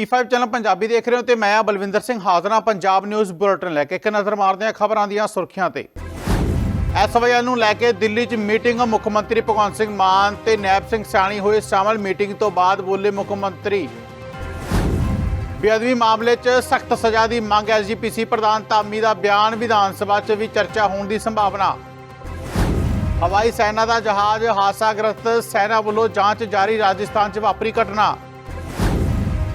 D5 channel Punjabi ਦੇਖ ਰਹੇ ਹੋ ਤੇ ਮੈਂ ਆ ਬਲਵਿੰਦਰ ਸਿੰਘ ਹਾਜ਼ਰ ਪੰਜਾਬ ਨਿਊਜ਼ ਬੁਲੇਟਿਨ ਲੈ ਕੇ। ਇੱਕ ਨਜ਼ਰ ਮਾਰਦੇ ਹਾਂ ਖਬਰਾਂ ਦੀਆਂ ਸੁਰਖੀਆਂ ਤੇ। ਐਸਵਾਈਐਲ ਨੂੰ ਲੈ ਕੇ ਦਿੱਲੀ 'ਚ ਮੀਟਿੰਗ, ਮੁੱਖ ਮੰਤਰੀ ਭਗਵੰਤ ਸਿੰਘ ਮਾਨ ਤੇ ਨੈਬ ਸਿੰਘ ਸਾਣੀ ਹੋਏ ਸ਼ਾਮਲ ਮੀਟਿੰਗ ਤੋਂ ਬਾਅਦ ਬੋਲੇ ਮੁੱਖ ਮੰਤਰੀ। ਬੇਅਦਬੀ ਮਾਮਲੇ 'ਚ ਸਖਤ ਸਜ਼ਾ ਦੀ ਮੰਗ ਐਸਜੀਪੀਸੀ ਪ੍ਰਧਾਨ ਧਾਮੀ ਦਾ ਬਿਆਨ, ਵਿਧਾਨ ਸਭਾ 'ਚ ਵੀ ਚਰਚਾ ਹੋਣ ਦੀ ਸੰਭਾਵਨਾ। ਹਵਾਈ ਸੈਨਾ ਦਾ ਜਹਾਜ਼ ਹਾਦਸਾਗ੍ਰਸਤ ਸੈਨਾ ਵੱਲੋਂ ਜਾਂਚ ਜਾਰੀ, ਰਾਜਸਥਾਨ 'ਚ ਵਾਪਰੀ ਘਟਨਾ।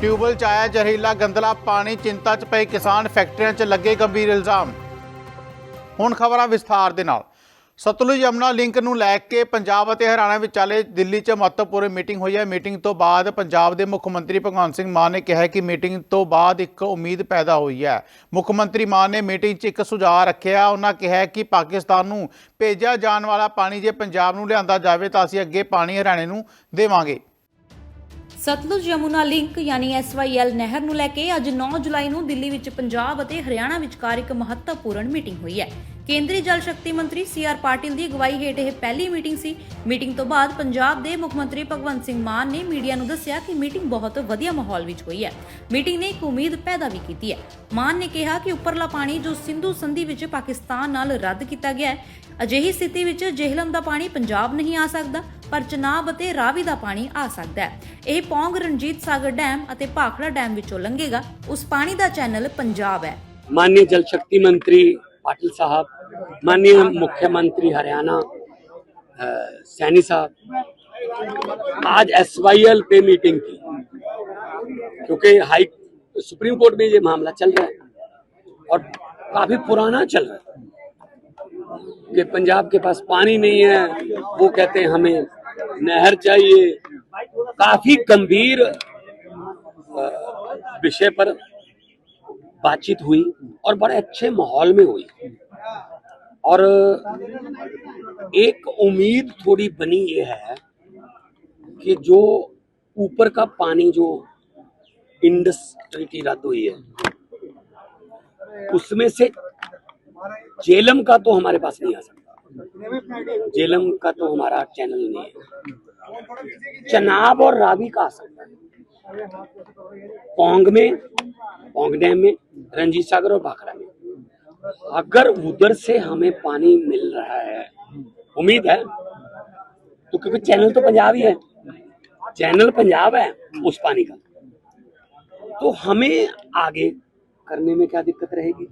ਟਿਊਬਲ 'ਚ ਆਇਆ ਜ਼ਹਿਰੀਲਾ ਗੰਦਲਾ ਪਾਣੀ ਚਿੰਤਾ 'ਚ ਪਏ ਕਿਸਾਨ ਫੈਕਟਰੀਆਂ 'ਚ ਲੱਗੇ ਗੰਭੀਰ ਇਲਜ਼ਾਮ। ਹੁਣ ਖਬਰਾਂ ਵਿਸਥਾਰ ਦੇ ਨਾਲ। ਸਤਲੁਜ ਯਮਨਾ ਲਿੰਕ ਨੂੰ ਲੈ ਕੇ ਪੰਜਾਬ ਅਤੇ ਹਰਿਆਣਾ ਵਿਚਾਲੇ ਦਿੱਲੀ 'ਚ ਮਹੱਤਵਪੂਰਨ ਮੀਟਿੰਗ ਹੋਈ ਹੈ। ਮੀਟਿੰਗ ਤੋਂ ਬਾਅਦ ਪੰਜਾਬ ਦੇ ਮੁੱਖ ਮੰਤਰੀ ਭਗਵੰਤ ਸਿੰਘ ਮਾਨ ਨੇ ਕਿਹਾ ਕਿ ਮੀਟਿੰਗ ਤੋਂ ਬਾਅਦ ਇੱਕ ਉਮੀਦ ਪੈਦਾ ਹੋਈ ਹੈ। ਮੁੱਖ ਮੰਤਰੀ ਮਾਨ ਨੇ ਮੀਟਿੰਗ 'ਚ ਇੱਕ ਸੁਝਾਅ ਰੱਖਿਆ। ਉਹਨਾਂ ਕਿਹਾ ਕਿ ਪਾਕਿਸਤਾਨ ਨੂੰ ਭੇਜਿਆ ਜਾਣ ਵਾਲਾ ਪਾਣੀ ਜੇ ਪੰਜਾਬ ਨੂੰ ਲਿਆਂਦਾ ਜਾਵੇ ਤਾਂ ਅਸੀਂ ਅੱਗੇ ਪਾਣੀ ਹਰਿਆਣੇ ਨੂੰ ਦੇਵਾਂਗੇ। ਸਤਲੁਜ ਯਮੁਨਾ ਲਿੰਕ ਯਾਨੀ SYL ਨਹਿਰ ਨੂੰ ਲੈ ਕੇ ਅੱਜ 9 ਜੁਲਾਈ ਨੂੰ ਦਿੱਲੀ ਵਿੱਚ ਪੰਜਾਬ ਅਤੇ ਹਰਿਆਣਾ ਵਿਚਕਾਰ ਇੱਕ ਮਹੱਤਵਪੂਰਨ ਮੀਟਿੰਗ ਹੋਈ ਹੈ। ਕੇਂਦਰੀ ਜਲ ਸ਼ਕਤੀ ਮੰਤਰੀ ਸੀ ਆਰ ਪਾਟਿਲ ਦੀ ਅਗਵਾਈ ਹੇਠ ਇਹ ਪਹਿਲੀ ਮੀਟਿੰਗ ਸੀ। ਮੀਟਿੰਗ ਤੋਂ ਬਾਅਦ ਪੰਜਾਬ ਦੇ ਮੁੱਖ ਮੰਤਰੀ ਭਗਵੰਤ ਸਿੰਘ ਮਾਨ ਨੇ ਮੀਡੀਆ ਨੂੰ ਦੱਸਿਆ ਕਿ ਮੀਟਿੰਗ ਬਹੁਤ ਵਧੀਆ ਮਾਹੌਲ ਵਿੱਚ ਹੋਈ ਹੈ। ਮੀਟਿੰਗ ਨੇ ਇੱਕ ਉਮੀਦ ਪੈਦਾ ਵੀ ਕੀਤੀ ਹੈ। ਮਾਨ ਨੇ ਕਿਹਾ ਕਿ ਉੱਪਰਲਾ ਪਾਣੀ ਜੋ ਸਿੰਧੂ ਸੰਧੀ ਵਿੱਚ ਪਾਕਿਸਤਾਨ ਨਾਲ ਰੱਦ ਕੀਤਾ ਗਿਆ ਹੈ, ਅਜਿਹੀ ਸਥਿਤੀ ਵਿੱਚ ਜੇਹਲਮ ਦਾ ਪਾਣੀ ਪੰਜਾਬ ਨਹੀਂ ਆ ਸਕਦਾ। ਪਰ ਚਨਾਬ ਅਤੇ ਰਾਵੀ ਦਾ ਪਾਣੀ ਆ ਸਕਦਾ ਹੈ ਇਹ ਪੌਂਗ ਰਣਜੀਤ ਸਾਗਰ ਡੈਮ ਅਤੇ ਭਾਖੜਾ ਡੈਮ ਵਿੱਚੋਂ ਲੰਘੇਗਾ ਉਸ ਪਾਣੀ ਦਾ ਚੈਨਲ ਪੰਜਾਬ ਹੈ माननीय जल शक्ति मंत्री पाटिल साहब माननीय मुख्यमंत्री हरियाणा अ, सैनी साहब आज एस पे मीटिंग की क्योंकि हाई सुप्रीम कोर्ट में ये मामला चल रहा है और काफी पुराना चल रहा है कि पंजाब के पास पानी नहीं है, वो कहते हैं, हमें नहर चाहिए। काफ़ी गंभीर विषय पर बातचीत हुई और बड़े अच्छे माहौल में हुई। और, एक उम्मीद थोड़ी बनी ये है कि जो ऊपर का पानी, जो इंडस ट्रीटी रद्द हुई है, उसमें से जेलम का तो हमारे पास नहीं आ सकता। जेलम का तो हमारा चैनल नहीं है। चनाब और रावी का आ सकता है। पोंग में, पोंग डैम में, रंजीत सागर और भाखड़ा में। अगर उधर से हमें पानी मिल रहा है, उम्मीद है तो क्योंकि चैनल तो पंजाब ही है, चैनल पंजाब है उस पानी का। तो हमें आगे करने में क्या दिक्कत रहेगी?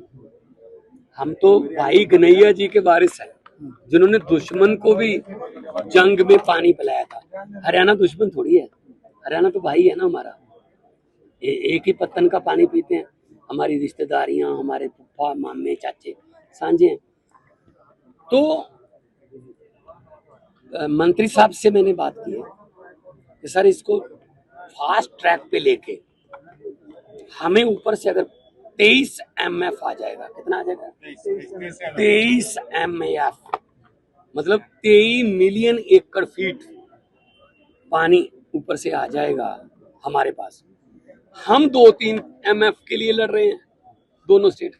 हम तो भाई गनैया जी के वारिस हैं जिन्होंने दुश्मन को भी जंग में पानी पिलाया था। हरियाणा दुश्मन थोड़ी है। हरियाणा तो भाई है ना हमारा। ए, एक ही पत्तन का पानी पीते हैं। हमारी रिश्तेदारियाँ हमारे फूफा मामे चाचे सांझे हैं। तो मंत्री साहब से मैंने बात की है कि सर इसको फास्ट ट्रैक पे लेके हमें ऊपर से अगर 23 एम एफ़ आ जाएगा। कितना आ जाएगा? तेईस एम एफ़ मतलब 23 मिलियन एकड़ फीट पानी ऊपर से आ जाएगा हमारे पास। हम दो तीन एम एफ़ के लिए लड़ रहे हैं दोनों स्टेट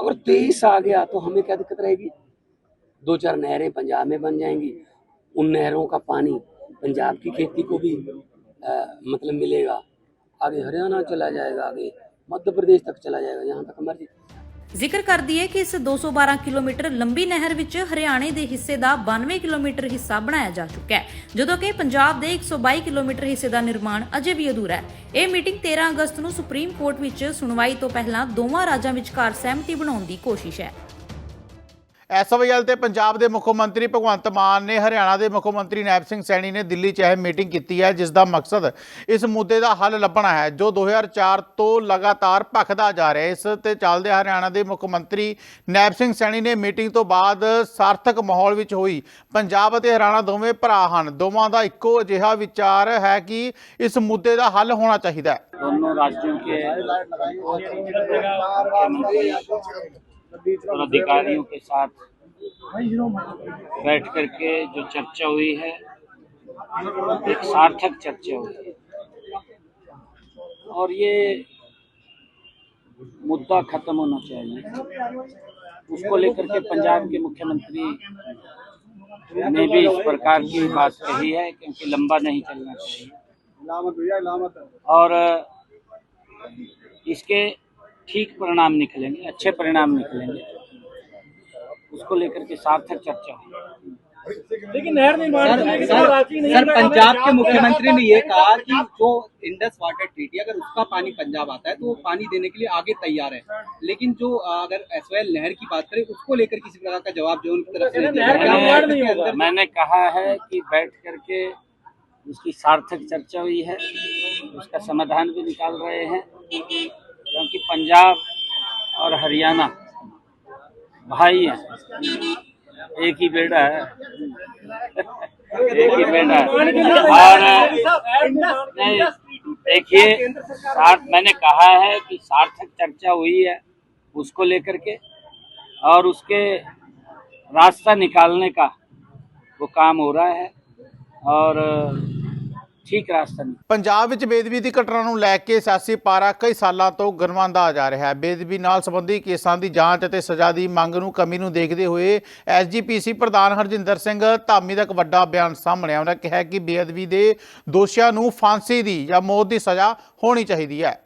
अगर तेईस आ गया तो हमें क्या दिक्कत रहेगी? दो चार नहरें पंजाब में बन जाएँगी। उन नहरों का पानी पंजाब की खेती को भी अ, मतलब मिलेगा। आगे हरियाणा चला जाएगा आगे मध्य प्रदेश तक चला जाएगा यहाँ तक मर्जी ਜ਼ਿਕਰ ਕਰਦੀ ਹੈ ਕਿ ਇਸ 212 ਕਿਲੋਮੀਟਰ ਲੰਬੀ ਨਹਿਰ ਵਿੱਚ ਹਰਿਆਣੇ ਦੇ ਹਿੱਸੇ ਦਾ 92 ਕਿਲੋਮੀਟਰ ਹਿੱਸਾ ਬਣਾਇਆ ਜਾ ਚੁੱਕਾ ਹੈ ਜਦੋਂ ਕਿ ਪੰਜਾਬ ਦੇ 122 ਕਿਲੋਮੀਟਰ ਹਿੱਸੇ ਦਾ ਨਿਰਮਾਣ ਅਜੇ ਵੀ ਅਧੂਰਾ ਹੈ ਇਹ ਮੀਟਿੰਗ 13 ਅਗਸਤ ਨੂੰ ਸੁਪਰੀਮ ਕੋਰਟ ਵਿੱਚ ਸੁਣਵਾਈ ਤੋਂ ਪਹਿਲਾਂ ਦੋਵਾਂ ਰਾਜਾਂ ਵਿਚਕਾਰ ਸਹਿਮਤੀ ਬਣਾਉਣ ਦੀ ਕੋਸ਼ਿਸ਼ ਹੈ ਐਸਓਵੀਐਲ ਤੇ ਪੰਜਾਬ ਦੇ ਮੁੱਖ ਮੰਤਰੀ ਭਗਵੰਤ ਮਾਨ ਨੇ, ਹਰਿਆਣਾ ਦੇ ਮੁੱਖ ਮੰਤਰੀ ਨੈਬ ਸਿੰਘ ਸੈਣੀ ਨੇ ਦਿੱਲੀ 'ਚ ਇਹ ਮੀਟਿੰਗ ਕੀਤੀ ਹੈ, ਜਿਸ ਦਾ ਮਕਸਦ ਇਸ ਮੁੱਦੇ ਦਾ ਹੱਲ ਲੱਭਣਾ ਹੈ, ਜੋ 2004 ਤੋਂ ਲਗਾਤਾਰ ਭਖਦਾ ਜਾ ਰਿਹਾ ਇਸ ਤੇ ਚੱਲਦੇ ਹਰਿਆਣਾ ਦੇ ਮੁੱਖ ਮੰਤਰੀ ਨੈਬ ਸਿੰਘ ਸੈਣੀ ਨੇ ਮੀਟਿੰਗ ਤੋਂ ਬਾਅਦ ਸਾਰਥਕ ਮਾਹੌਲ ਵਿੱਚ ਹੋਈ। ਪੰਜਾਬ ਅਤੇ ਹਰਿਆਣਾ ਦੋਵੇਂ ਭਰਾ ਹਨ। ਦੋਵਾਂ ਦਾ ਇੱਕੋ ਅਜਿਹਾ ਵਿਚਾਰ ਹੈ ਕਿ ਇਸ ਮੁੱਦੇ ਦਾ ਹੱਲ ਹੋਣਾ ਚਾਹੀਦਾ ਹੈ। ਦੋਨੋਂ ਰਾਜਿਆਂ ਕੇ और अधिकारियों के साथ बैठ करके जो चर्चा हुई है एक सार्थक चर्चा हुई है। और ये मुद्दा खत्म होना चाहिए। उसको लेकर के पंजाब के मुख्यमंत्री ने भी इस प्रकार की बात कही है क्योंकि लंबा नहीं चलना चाहिए। और इसके ठीक परिणाम निकलेंगे अच्छे परिणाम निकलेंगे। उसको लेकर के सार्थक चर्चा हुई। सर, सर पंजाब के मुख्यमंत्री ने ये कहा कि जो इंडस वाटर ट्रीटी अगर उसका पानी पंजाब आता है तो वो पानी देने के लिए आगे तैयार है। लेकिन जो अगर एस नहर की बात करें उसको लेकर किसी प्रकार का जवाब जो उनकी तरफ़ से नहर मैंने कहा है कि बैठ करके उसकी सार्थक चर्चा हुई है उसका समाधान भी निकाल रहे हैं। क्योंकि पंजाब और हरियाणा भाई हैं। एक ही बेटा है। एक ही बेटा है। और देखिए सार्थ मैंने कहा है कि सार्थक चर्चा हुई है उसको लेकर के और उसके रास्ता निकालने का वो काम हो रहा है। और ਠੀਕ ਰਾਸਤਾ ਨਹੀਂ। ਪੰਜਾਬ ਵਿੱਚ ਬੇਦਬੀ ਦੀ ਘਟਨਾ ਨੂੰ ਲੈ ਕੇ ਸਿਆਸੀ ਪਾਰਾ ਕਈ ਸਾਲਾਂ ਤੋਂ ਗਰਮਾਂਦਾ ਜਾ ਰਿਹਾ ਹੈ। ਬੇਦਬੀ ਨਾਲ ਸੰਬੰਧੀ ਕੇਸਾਂ ਦੀ ਜਾਂਚ ਅਤੇ ਸਜ਼ਾ ਦੀ ਮੰਗ ਨੂੰ ਕਮੀ ਨੂੰ ਦੇਖਦੇ ਹੋਏ ਐਸਜੀਪੀਸੀ ਪ੍ਰਧਾਨ ਹਰਜਿੰਦਰ ਸਿੰਘ ਧਾਮੀ ਦਾ ਇੱਕ ਵੱਡਾ ਬਿਆਨ ਸਾਹਮਣੇ ਆਉਂਦਾ ਕਿਹਾ ਕਿ ਬੇਦਬੀ ਦੇ ਦੋਸ਼ੀਆਂ ਨੂੰ ਫਾਂਸੀ ਦੀ ਜਾਂ ਮੌਤ ਦੀ ਸਜ਼ਾ ਹੋਣੀ ਚਾਹੀਦੀ ਹੈ।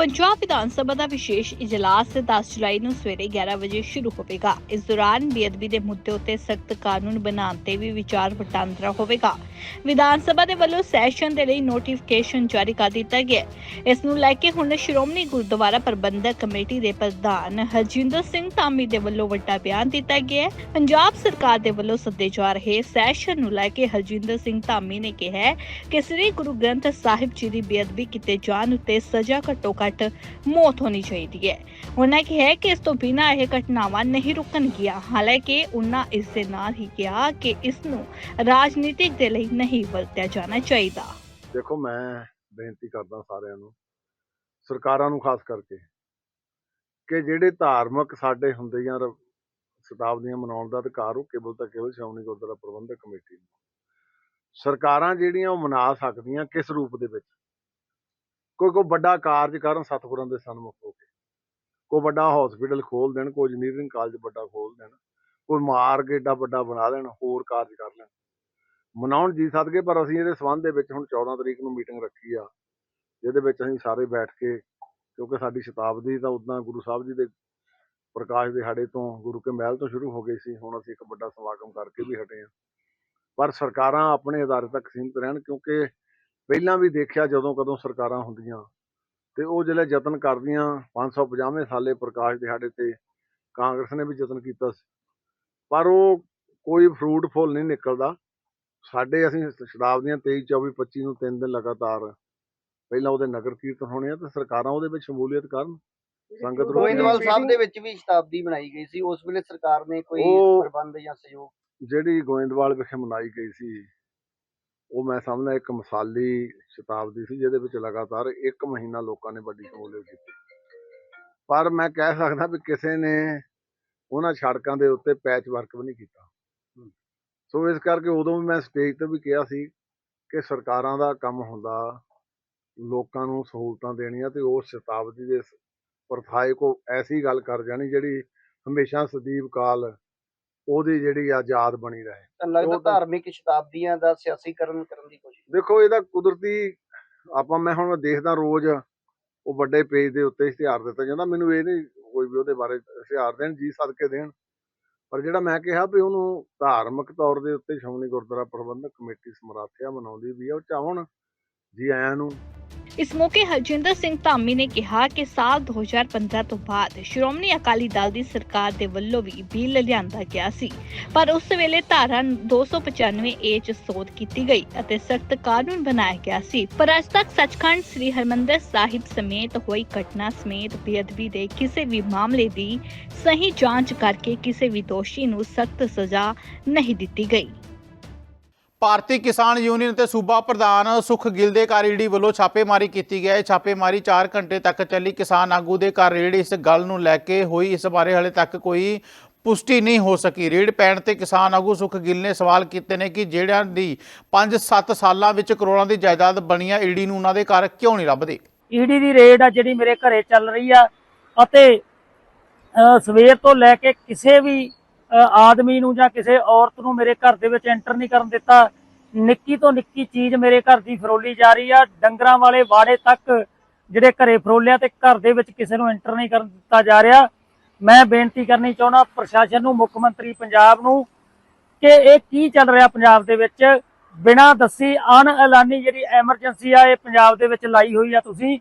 ਪੰਜਾਬ ਵਿਧਾਨ ਸਭਾ ਦਾ ਵਿਸ਼ੇਸ਼ ਇਜਲਾਸ 10 ਜੁਲਾਈ ਨੂੰ ਸਵੇਰੇ 11 ਵਜੇ ਸ਼ੁਰੂ ਹੋਵੇਗਾ। ਇਸ ਦੌਰਾਨ ਬੇਅਦਬੀ ਦੇ ਮੁੱਦੇ ਉੱਤੇ ਸਖਤ ਕਾਨੂੰਨ ਬਣਾਉਣ ਤੇ ਵੀ ਵਿਚਾਰ ਵਟਾਂਦਰਾ ਹੋਵੇਗਾ। ਵਿਧਾਨ ਸਭਾ ਦੇ ਵੱਲੋਂ ਸੈਸ਼ਨ ਦੇ ਲਈ ਨੋਟੀਫਿਕੇਸ਼ਨ ਜਾਰੀ ਕਰ ਦਿੱਤਾ ਗਿਆ ਇਸ ਨੂੰ ਲੈ ਕੇ ਹੁਣ ਸ਼੍ਰੋਮਣੀ ਗੁਰਦੁਆਰਾ ਪ੍ਰਬੰਧਕ ਕਮੇਟੀ ਦੇ ਪ੍ਰਧਾਨ ਹਰਜਿੰਦਰ ਸਿੰਘ ਧਾਮੀ ਦੇ ਵੱਲੋਂ ਵੱਡਾ ਬਿਆਨ ਦਿੱਤਾ ਗਿਆ ਪੰਜਾਬ ਸਰਕਾਰ ਦੇ ਵੱਲੋਂ ਸੱਦੇ ਜਾ ਰਹੇ ਸੈਸ਼ਨ ਨੂੰ ਲੈ ਕੇ ਹਰਜਿੰਦਰ ਸਿੰਘ ਧਾਮੀ ਨੇ ਕਿਹਾ ਕਿ ਸ੍ਰੀ ਗੁਰੂ ਗ੍ਰੰਥ ਸਾਹਿਬ ਜੀ ਦੀ ਬੇਅਦਬੀ ਕੀਤੇ ਜਾਣ ਉੱਤੇ ਸਜ਼ਾ ਘੱਟੋ ਘੱਟ ਮੌਤ ਹੋਣੀ ਚਾਹੀਦੀ ਹੈ। ਉਹਨਾਂ ਕਿਹਾ ਕਿ ਇਸ ਤੋਂ ਬਿਨਾਂ ਇਹ ਘਟਨਾਵਾਂ ਨਹੀਂ ਰੁਕਣਗੀਆਂ ਹਾਲਾਂਕਿ ਉਹਨਾਂ ਇਸ ਦੇ ਨਾਲ ਹੀ ਕਿਹਾ ਕਿ ਇਸ ਨੂੰ ਰਾਜਨੀਤਿਕ ਦੇ ਲਈ ਨਹੀਂ ਵਰਤਿਆ ਜਾਣਾ ਚਾਹੀਦਾ। ਦੇਖੋ, ਮੈਂ ਬੇਨਤੀ ਕਰਦਾ ਸਾਰਿਆਂ ਨੂੰ, ਸਰਕਾਰਾਂ ਨੂੰ ਖਾਸ ਕਰਕੇ, ਕਿ ਜਿਹੜੇ ਧਾਰਮਿਕ ਸਾਡੇ ਹੁੰਦੇ ਜਾਂ ਸ਼ਤਾਬਦੀਆਂ ਮਨਾਉਣ ਦਾ ਅਧਿਕਾਰ ਉਹ ਕੇਵਲ ਤਾਂ ਕੇਵਲ ਸ਼੍ਰੋਮਣੀ ਗੁਰਦੁਆਰਾ ਪ੍ਰਬੰਧਕ ਕਮੇਟੀ ਨੂੰ। ਸਰਕਾਰਾਂ ਜਿਹੜੀਆਂ ਉਹ ਮਨਾ ਸਕਦੀਆਂ ਕਿਸ ਰੂਪ ਦੇ ਵਿੱਚ? ਕੋਈ ਕੋਈ ਵੱਡਾ ਕਾਰਜ ਕਰਨ ਸਤਿਗੁਰਾਂ ਦੇ ਸਨਮੁਖ ਹੋ ਕੇ। ਕੋਈ ਵੱਡਾ ਹਸਪੀਟਲ ਖੋਲ ਦੇਣ, ਕੋਈ ਇੰਜੀਨੀਅਰਿੰਗ ਕਾਲਜ ਵੱਡਾ ਖੋਲ ਦੇਣ, ਕੋਈ ਮਾਰਗ ਏਡਾ ਵੱਡਾ ਬਣਾ ਦੇਣ ਹੋਰ ਕਾਰਜ ਕਰ ਲੈਣ। ਮਨਾਉਣ ਜੀ ਸਦਕੇ, ਪਰ ਅਸੀਂ ਇਹਦੇ ਸੰਬੰਧ ਦੇ ਵਿੱਚ ਹੁਣ 14 ਤਰੀਕ ਨੂੰ ਮੀਟਿੰਗ ਰੱਖੀ ਆ। ਜਿਹਦੇ ਵਿੱਚ ਅਸੀਂ ਸਾਰੇ ਬੈਠ ਕੇ, ਕਿਉਂਕਿ ਸਾਡੀ ਸ਼ਤਾਬਦੀ ਤਾਂ ਉਦਾਂ ਗੁਰੂ ਸਾਹਿਬ ਜੀ ਦੇ ਪ੍ਰਕਾਸ਼ ਦਿਹਾੜੇ ਤੋਂ ਗੁਰੂ ਕੇ ਮਹਿਲ ਤੋਂ ਸ਼ੁਰੂ ਹੋ ਗਈ ਸੀ, ਹੁਣ ਅਸੀਂ ਇੱਕ ਵੱਡਾ ਸਮਾਗਮ ਕਰਕੇ ਵੀ ਹਟੇ ਆ। ਪਰ ਸਰਕਾਰਾਂ ਆਪਣੇ ਅਦਾਰੇ ਤੱਕ ਸੀਮਿਤ ਰਹਿਣ, ਕਿਉਂਕਿ ਪਹਿਲਾਂ ਵੀ ਦੇਖਿਆ ਜਦੋਂ ਕਦੋਂ ਸਰਕਾਰਾਂ ਹੁੰਦੀਆਂ ਤੇ ਉਹ ਜਿਹੜੇ ਯਤਨ ਕਰਦੀਆਂ 550 ਸਾਲੇ ਪ੍ਰਕਾਸ਼ ਦਿਹਾੜੇ ਤੇ ਕਾਂਗਰਸ ਨੇ ਵੀ ਯਤਨ ਕੀਤਾ ਸੀ। ਪਰ ਉਹ ਕੋਈ ਫਰੂਟ ਫੁੱਲ ਨਹੀਂ ਨਿਕਲਦਾ। ਸਾਡੇ ਅਸੀਂ ਸ਼ਤਾਬਦੀਆਂ 23 24 25 ਨੂੰ ਤਿੰਨ ਦਿਨ ਲਗਾਤਾਰ ਪਹਿਲਾਂ ਉਹਦੇ ਨਗਰ ਕੀਰਤਨ ਹੋਣੇ ਆ ਤੇ ਸਰਕਾਰਾਂ ਉਹਦੇ ਵਿੱਚ ਸ਼ਮੂਲੀਅਤ ਕਰਨ। ਸੰਗਤ ਗੋਇੰਦਵਾਲ ਸਾਹਿਬ ਦੇ ਵਿੱਚ ਵੀ ਸ਼ਤਾਬਦੀ ਬਣਾਈ ਗਈ ਸੀ। ਉਸ ਵੇਲੇ ਸਰਕਾਰ ਨੇ ਕੋਈ ਪ੍ਰਬੰਧ ਜਾਂ ਸਹਿਯੋਗ ਜਿਹੜੀ ਗੋਇੰਦਵਾਲ ਵਿਖੇ ਮਨਾਈ ਗਈ ਸੀ ਉਹ ਮੈਂ ਸਮਝਦਾ ਇੱਕ ਮਿਸਾਲੀ ਸ਼ਤਾਬਦੀ ਸੀ, ਜਿਹਦੇ ਵਿੱਚ ਲਗਾਤਾਰ ਇੱਕ ਮਹੀਨਾ ਲੋਕਾਂ ਨੇ ਵੱਡੀ ਸ਼ਮੂਲੀਅਤ ਕੀਤੀ ਪਰ ਮੈਂ ਕਹਿ ਸਕਦਾ ਵੀ ਕਿਸੇ ਨੇ ਉਹਨਾਂ ਸੜਕਾਂ ਦੇ ਉੱਤੇ ਪੈਚ ਵਰਕ ਵੀ ਨਹੀਂ ਕੀਤਾ। ਸੋ ਇਸ ਕਰਕੇ ਉਦੋਂ ਵੀ ਮੈਂ ਸਟੇਜ ਤੇ ਵੀ ਕਿਹਾ ਸੀ ਕਿ ਸਰਕਾਰਾਂ ਦਾ ਕੰਮ ਹੁੰਦਾ, ਲੋਕਾਂ ਨੂੰ ਸਹੂਲਤਾਂ ਦੇਣੀਆਂ ਤੇ ਉਸ ਸ਼ਤਾਬਦੀ ਦੇ ਪ੍ਰਥਾਏ ਕੋ ਐਸੀ ਗੱਲ ਕਰ ਜਾਣੀ ਜਿਹੜੀ ਹਮੇਸ਼ਾ ਸਦੀਵ ਕਾਲ ਉਹਦੀ ਜਿਹੜੀ ਆਜ਼ਾਦ ਬਣੀ ਰਹੇ। ਤਾਂ ਲੱਗਦਾ ਉਹ ਤਾਂ- ਧਾਰਮਿਕ ਸ਼ਤਾਬਦੀਆਂ ਦਾ ਸਿਆਸੀਕਰਨ ਕਰਨ ਦੀ ਕੋਸ਼ਿਸ਼ ਦੇਖੋ ਇਹਦਾ ਕੁਦਰਤੀ ਆਪਾਂ ਮੈਂ ਹੁਣ ਦੇਖਦਾ ਰੋਜ਼ ਉਹ ਵੱਡੇ ਪੇਜ ਦੇ ਉੱਤੇ ਇਸ਼ਤਿਹਾਰ ਦਿੱਤਾ ਜਾਂਦਾ। ਮੈਨੂੰ ਇਹ ਨਹੀਂ ਕੋਈ ਵੀ ਉਹਦੇ ਬਾਰੇ ਇਸ਼ਤਿਹਾਰ ਦੇਣ ਜੀ ਸਦਕੇ ਦੇਣ। ਪਰ ਜਿਹੜਾ ਮੈਂ ਕਿਹਾ ਵੀ ਉਹਨੂੰ ਧਾਰਮਿਕ ਤੌਰ ਦੇ ਉੱਤੇ ਸ਼੍ਰੋਮਣੀ ਗੁਰਦੁਆਰਾ ਪ੍ਰਬੰਧਕ ਕਮੇਟੀ ਸਮਰਾਥਿਆ ਮਨਾਉਂਦੀ ਵੀ ਆ ਉਹ ਚਾਹਣ ਜੀ ਆਇਆਂ ਨੂੰ। ਇਸ ਮੌਕੇ ਹਰਜਿੰਦਰ ਸਿੰਘ ਧਾਮੀ ਨੇ ਕਿਹਾ ਕਿ ਸਾਲ 2015 ਤੋਂ ਬਾਅਦ ਸ਼੍ਰੋਮਣੀ ਅਕਾਲੀ ਦਲ ਦੀ ਸਰਕਾਰ ਦੇ ਵੱਲੋਂ ਵੀ ਬਿੱਲ ਲਿਆਂਦਾ ਗਿਆ ਸੀ। ਪਰ ਉਸ ਵੇਲੇ ਧਾਰਾ 295 ਏ ਚ ਸੋਧ ਕੀਤੀ ਗਈ ਅਤੇ ਸਖਤ ਕਾਨੂੰਨ ਬਣਾਇਆ ਗਿਆ ਸੀ। ਪਰ ਅੱਜ ਤੱਕ ਸੱਚਖੰਡ ਸ੍ਰੀ ਹਰਮੰਦਰ ਸਾਹਿਬ ਸਮੇਤ ਹੋਈ ਘਟਨਾ ਸਮੇਤ ਬੇਅਦਬੀ ਦੇ ਕਿਸੇ ਵੀ ਮਾਮਲੇ ਦੀ ਸਹੀ ਜਾਂਚ ਕਰਕੇ ਕਿਸੇ ਵੀ ਦੋਸ਼ੀ ਨੂੰ ਸਖਤ ਸਜ਼ਾ ਨਹੀਂ ਦਿੱਤੀ ਗਈ। ਭਾਰਤੀ ਕਿਸਾਨ ਯੂਨੀਅਨ ਤੇ ਸੂਬਾ ਪ੍ਰਧਾਨ ਸੁਖ ਗਿੱਲ ਦੇ ਘਰ ਈਡੀ ਵੱਲੋਂ ਛਾਪੇਮਾਰੀ ਕੀਤੀ ਗਈ ਹੈ। ਛਾਪੇਮਾਰੀ 4 ਘੰਟੇ ਤੱਕ ਚੱਲੀ। ਕਿਸਾਨ ਆਗੂ ਦੇ ਘਰ ਰੇਡ ਇਸ ਗੱਲ ਨੂੰ ਲੈ ਕੇ ਹੋਈ। ਇਸ ਬਾਰੇ ਹਲੇ ਤੱਕ ਕੋਈ ਪੁਸ਼ਟੀ ਨਹੀਂ ਹੋ ਸਕੀ। ਰੇਡ ਪੈਣ ਤੇ ਕਿਸਾਨ ਆਗੂ ਸੁਖ ਗਿੱਲ ਨੇ ਸਵਾਲ ਕੀਤੇ ਨੇ ਕਿ ਜਿਹੜਿਆਂ ਦੀ 5-7 ਸਾਲਾਂ ਵਿੱਚ ਕਰੋੜਾਂ ਦੀ ਜਾਇਦਾਦ ਬਣੀ ਆ ਈਡੀ ਨੂੰ ਉਹਨਾਂ ਦੇ ਘਰ ਕਿਉਂ ਨਹੀਂ ਲੱਭਦੇ? ਈਡੀ ਦੀ ਰੇਡ ਆ ਜਿਹੜੀ ਮੇਰੇ ਘਰੇ ਚੱਲ ਰਹੀ ਆ ਅਤੇ ਸਵੇਰ ਤੋਂ ਲੈ ਕੇ ਕਿਸੇ ਵੀ ਆਦਮੀ ਨੂੰ ਜਾਂ ਕਿਸੇ ਔਰਤ ਨੂੰ ਮੇਰੇ ਘਰ ਦੇ ਵਿੱਚ ਐਂਟਰ ਨਹੀਂ ਕਰਨ ਦਿੱਤਾ। ਨਿੱਕੀ ਤੋਂ ਨਿੱਕੀ ਚੀਜ਼ ਮੇਰੇ ਘਰ ਦੀ ਫਰੋਲੀ ਜਾ ਰਹੀ ਆ। ਡੰਗਰਾਂ ਵਾਲੇ ਵਾੜੇ ਤੱਕ ਜਿਹੜੇ ਘਰੇ ਫਰੋਲਿਆ ਤੇ ਘਰ ਦੇ ਵਿੱਚ ਕਿਸੇ ਨੂੰ ਐਂਟਰ ਨਹੀਂ ਕਰਨ ਦਿੱਤਾ ਜਾ ਰਿਹਾ। ਮੈਂ ਬੇਨਤੀ ਕਰਨੀ ਚਾਹੁੰਦਾ ਪ੍ਰਸ਼ਾਸਨ ਨੂੰ, ਮੁੱਖ ਮੰਤਰੀ ਪੰਜਾਬ ਨੂੰ ਕਿ ਇਹ ਕੀ ਚੱਲ ਰਿਹਾ ਪੰਜਾਬ ਦੇ ਵਿੱਚ? ਬਿਨਾਂ ਦੱਸੀ ਅਣ ਐਲਾਨੀ ਜਿਹੜੀ ਐਮਰਜੈਂਸੀ ਆ, ਇਹ ਪੰਜਾਬ ਦੇ ਵਿੱਚ ਲਾਈ ਹੋਈ ਆ ਤੁਸੀਂ।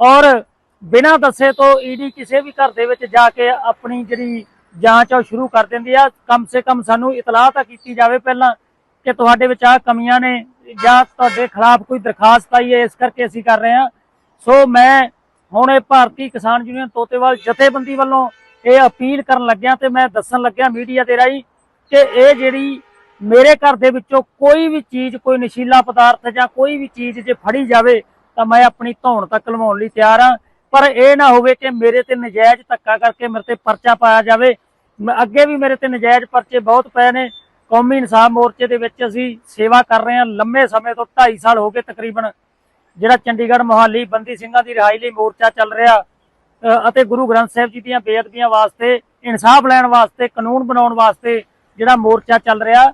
ਔਰ ਬਿਨਾਂ ਦੱਸੇ ਤੋਂ ਈਡੀ ਕਿਸੇ ਵੀ ਘਰ ਦੇ ਵਿੱਚ ਜਾ ਕੇ ਆਪਣੀ ਜਿਹੜੀ ਜਾਂਚ ਆ, ਉਹ ਸ਼ੁਰੂ ਕਰ ਦਿੰਦੀ ਆ। ਕਮ ਸੇ ਕਮ ਸਾਨੂੰ ਇਤਲਾਹ ਤਾਂ ਕੀਤੀ ਜਾਵੇ ਪਹਿਲਾਂ ਕਿ ਤੁਹਾਡੇ ਵਿੱਚ ਆ ਕਮੀਆਂ ਨੇ ਜਾਂ ਤੁਹਾਡੇ ਖਿਲਾਫ ਕੋਈ ਦਰਖਾਸਤ ਆਈ ਹੈ, ਇਸ ਕਰਕੇ ਅਸੀਂ ਕਰ ਰਹੇ ਹਾਂ। ਸੋ ਮੈਂ ਹੁਣ ਇਹ ਭਾਰਤੀ ਕਿਸਾਨ ਯੂਨੀਅਨ ਤੋਤੇਵਾਲ ਜਥੇਬੰਦੀ ਵੱਲੋਂ ਇਹ ਅਪੀਲ ਕਰਨ ਲੱਗਿਆ ਤੇ ਮੈਂ ਦੱਸਣ ਲੱਗਿਆ ਮੀਡੀਆ ਦੇ ਰਾਹੀਂ ਕਿ ਇਹ ਜਿਹੜੀ ਮੇਰੇ ਘਰ ਦੇ ਵਿੱਚੋਂ ਕੋਈ ਵੀ ਚੀਜ਼, ਕੋਈ ਨਸ਼ੀਲਾ ਪਦਾਰਥ ਜਾਂ ਕੋਈ ਵੀ ਚੀਜ਼ ਜੇ ਫੜੀ ਜਾਵੇ, ਤਾਂ ਮੈਂ ਆਪਣੀ ਧੌਣ ਤੱਕ ਲਵਾਉਣ ਲਈ ਤਿਆਰ ਹਾਂ। ਪਰ ਇਹ ਨਾ ਹੋਵੇ ਕਿ ਮੇਰੇ ਤੇ ਨਜਾਇਜ਼ ਧੱਕਾ ਕਰਕੇ ਮੇਰੇ ਤੇ ਪਰਚਾ ਪਾਇਆ ਜਾਵੇ ਅੱਗੇ ਵੀ ਮੇਰੇ ਤੇ ਨਜਾਇਜ਼ ਪਰਚੇ ਬਹੁਤ ਪਏ ਨੇ। ਕੌਮੀ ਇਨਸਾਫ ਮੋਰਚੇ ਦੇ ਵਿੱਚ ਅਸੀਂ ਸੇਵਾ ਕਰ ਰਹੇ ਹਾਂ। ਲੰਮੇ ਸਮੇਂ ਤੋਂ 2.5 ਸਾਲ ਹੋ ਗਏ ਤਕਰੀਬਨ ਜਿਹੜਾ ਚੰਡੀਗੜ੍ਹ ਮੋਹਾਲੀ ਬੰਦੀ ਸਿੰਘਾਂ ਦੀ ਰਿਹਾਈ ਲਈ ਮੋਰਚਾ ਚੱਲ ਰਿਹਾ। ਅਤੇ ਗੁਰੂ ਗ੍ਰੰਥ ਸਾਹਿਬ ਜੀ ਦੀਆਂ ਬੇਅਦਬੀਆਂ ਵਾਸਤੇ, ਇਨਸਾਫ ਲੈਣ ਵਾਸਤੇ, ਕਾਨੂੰਨ ਬਣਾਉਣ ਵਾਸਤੇ ਜਿਹੜਾ ਮੋਰਚਾ ਚੱਲ ਰਿਹਾ।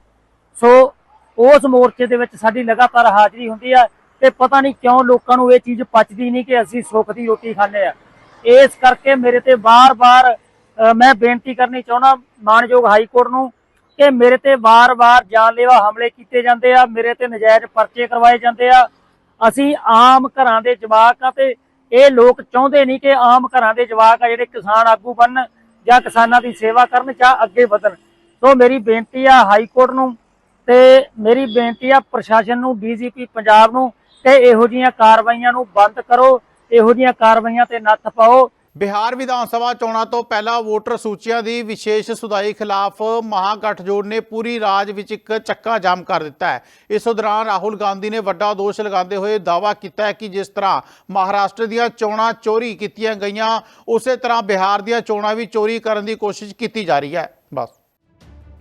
ਸੋ ਉਸ ਮੋਰਚੇ ਦੇ ਵਿੱਚ ਸਾਡੀ ਲਗਾਤਾਰ ਹਾਜ਼ਰੀ ਹੁੰਦੀ ਆ ਤੇ ਪਤਾ ਨਹੀਂ ਕਿਉਂ ਲੋਕਾਂ ਨੂੰ ਇਹ ਚੀਜ਼ ਪਚਦੀ ਨਹੀਂ ਕਿ ਅਸੀਂ ਸੁੱਖ ਦੀ ਰੋਟੀ ਖਾਂਦੇ ਆ। ਇਸ ਕਰਕੇ ਮੇਰੇ ਤੇ ਬਾਰ-ਬਾਰ ਮੈਂ ਬੇਨਤੀ ਕਰਨੀ ਚਾਹੁੰਦਾ ਮਾਨਯੋਗ ਹਾਈ ਕੋਰਟ ਨੂੰ ਕਿ ਮੇਰੇ ਤੇ ਵਾਰ-ਵਾਰ ਜਾਨਲੇਵਾ ਹਮਲੇ ਕੀਤੇ ਜਾਂਦੇ ਆ, ਮੇਰੇ ਤੇ ਨਜਾਇਜ਼ ਪਰਚੇ ਕਰਵਾਏ ਜਾਂਦੇ ਆ। ਅਸੀਂ ਆਮ ਘਰਾਂ ਦੇ ਜਵਾਕ ਆ ਤੇ ਇਹ ਲੋਕ ਚਾਹੁੰਦੇ ਨਹੀਂ ਕਿ ਆਮ ਘਰਾਂ ਦੇ ਜਵਾਕ ਆ ਜਿਹੜੇ ਕਿਸਾਨ ਆਗੂ ਬਣਨ ਜਾਂ ਕਿਸਾਨਾਂ ਦੀ ਸੇਵਾ ਕਰਨ ਜਾਂ ਅੱਗੇ ਵਧਣ। ਸੋ ਮੇਰੀ ਬੇਨਤੀ ਆ ਹਾਈ ਕੋਰਟ ਨੂੰ ਤੇ ਮੇਰੀ ਬੇਨਤੀ ਆ ਪ੍ਰਸ਼ਾਸਨ ਨੂੰ, ਡੀਜੀਪੀ ਪੰਜਾਬ ਨੂੰ ਕਿ ਇਹੋ ਜੀਆਂ ਕਾਰਵਾਈਆਂ ਨੂੰ ਬੰਦ ਕਰੋ, ਇਹੋ ਜੀਆਂ ਕਾਰਵਾਈਆਂ ਤੇ ਨੱਥ ਪਾਓ। ਬਿਹਾਰ ਵਿਧਾਨ ਸਭਾ ਚੋਣਾਂ ਤੋਂ ਪਹਿਲਾਂ ਵੋਟਰ ਸੂਚੀਆਂ ਦੀ ਵਿਸ਼ੇਸ਼ ਸੁਧਾਈ ਖਿਲਾਫ ਮਹਾਗਠਜੋੜ ਨੇ ਪੂਰੀ ਰਾਜ ਵਿੱਚ ਇੱਕ ਚੱਕਾ ਜਾਮ ਕਰ ਦਿੱਤਾ ਹੈ। ਇਸ ਦੌਰਾਨ ਰਾਹੁਲ ਗਾਂਧੀ ਨੇ ਵੱਡਾ ਦੋਸ਼ ਲਗਾਉਂਦੇ ਹੋਏ ਦਾਅਵਾ ਕੀਤਾ ਹੈ ਕਿ ਜਿਸ ਤਰ੍ਹਾਂ ਮਹਾਰਾਸ਼ਟਰ ਦੀਆਂ ਚੋਣਾਂ ਚੋਰੀ ਕੀਤੀਆਂ ਗਈਆਂ, ਉਸੇ ਤਰ੍ਹਾਂ ਬਿਹਾਰ ਦੀਆਂ ਚੋਣਾਂ ਵੀ ਚੋਰੀ ਕਰਨ ਦੀ ਕੋਸ਼ਿਸ਼ ਕੀਤੀ ਜਾ ਰਹੀ ਹੈ।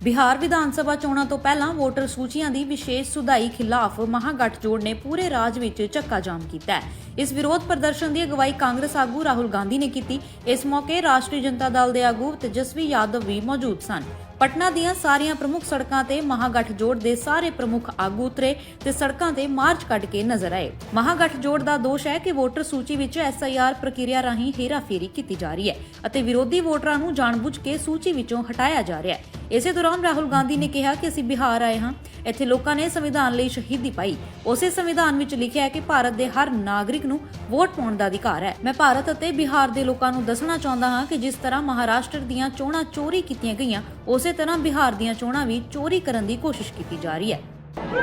ਬਿਹਾਰ ਵਿਧਾਨ ਸਭਾ ਚੋਣਾਂ ਤੋਂ ਪਹਿਲਾਂ ਵੋਟਰ ਸੂਚੀਆਂ ਦੀ ਵਿਸ਼ੇਸ਼ ਸੁਧਾਈ ਖਿਲਾਫ ਮਹਾਗਠਜੋੜ ਨੇ ਪੂਰੇ ਰਾਜ ਵਿੱਚ ਚੱਕਾ ਜਾਮ ਕੀਤਾ ਹੈ। ਇਸ ਵਿਰੋਧ ਪ੍ਰਦਰਸ਼ਨ ਦੀ ਅਗਵਾਈ ਕਾਂਗਰਸ ਆਗੂ ਰਾਹੁਲ ਗਾਂਧੀ ਨੇ ਕੀਤੀ। ਇਸ ਮੌਕੇ ਰਾਸ਼ਟਰੀ ਜਨਤਾ ਦਲ ਦੇ ਆਗੂ ਤੇਜਸਵੀ ਯਾਦਵ ਵੀ ਮੌਜੂਦ ਸਨ। ਪਟਨਾ ਦੀਆਂ ਸਾਰੀਆਂ ਪ੍ਰਮੁੱਖ ਸੜਕਾਂ ਤੇ ਮਹਾਗਠਜੋੜ ਦੇ ਸਾਰੇ ਪ੍ਰਮੁੱਖ ਆਗੂ ਉਤਰੇ ਤੇ ਸੜਕਾਂ ਤੇ ਮਾਰਚ ਕੱਢ ਕੇ ਨਜ਼ਰ ਆਏ। ਮਹਾਗਠਜੋੜ ਦਾ ਦੋਸ਼ ਹੈ ਕਿ ਵੋਟਰ ਸੂਚੀ ਵਿੱਚ ਐਸਆਈਆਰ ਪ੍ਰਕਿਰਿਆ ਰਾਹੀਂ ਹੇਰਾਫੇਰੀ ਕੀਤੀ ਜਾ ਰਹੀ ਹੈ ਅਤੇ ਵਿਰੋਧੀ ਵੋਟਰਾਂ ਨੂੰ ਜਾਣਬੁੱਝ ਕੇ ਸੂਚੀ ਵਿੱਚੋਂ ਹਟਾਇਆ ਜਾ ਰਿਹਾ ਹੈ। ਇਸੇ ਦੌਰਾਨ ਰਾਹੁਲ ਗਾਂਧੀ ਨੇ ਕਿਹਾ ਕਿ ਅਸੀਂ ਬਿਹਾਰ ਆਏ ਹਾਂ। ਇੱਥੇ ਲੋਕਾਂ ਨੇ ਸੰਵਿਧਾਨ ਲਈ ਸ਼ਹੀਦੀ ਪਾਈ। ਉਸੇ ਸੰਵਿਧਾਨ ਵਿੱਚ ਲਿਖਿਆ ਹੈ ਕਿ ਭਾਰਤ ਦੇ ਹਰ ਨਾਗਰਿਕ ਨੂੰ ਵੋਟ ਪਾਉਣ ਦਾ ਅਧਿਕਾਰ ਹੈ। ਮੈਂ ਭਾਰਤ ਅਤੇ ਬਿਹਾਰ ਦੇ ਲੋਕਾਂ ਨੂੰ ਦੱਸਣਾ ਚਾਹੁੰਦਾ ਹਾਂ ਕਿ ਜਿਸ ਤਰ੍ਹਾਂ ਮਹਾਰਾਸ਼ਟਰ ਦੀਆਂ ਚੋਣਾਂ ਚੋਰੀ ਕੀਤੀਆਂ ਗਈਆਂ, ਉਸੇ ਤਰ੍ਹਾਂ ਬਿਹਾਰ ਦੀਆਂ ਚੋਣਾਂ ਵੀ ਚੋਰੀ ਕਰਨ ਦੀ ਕੋਸ਼ਿਸ਼ ਕੀਤੀ ਜਾ ਰਹੀ ਹੈ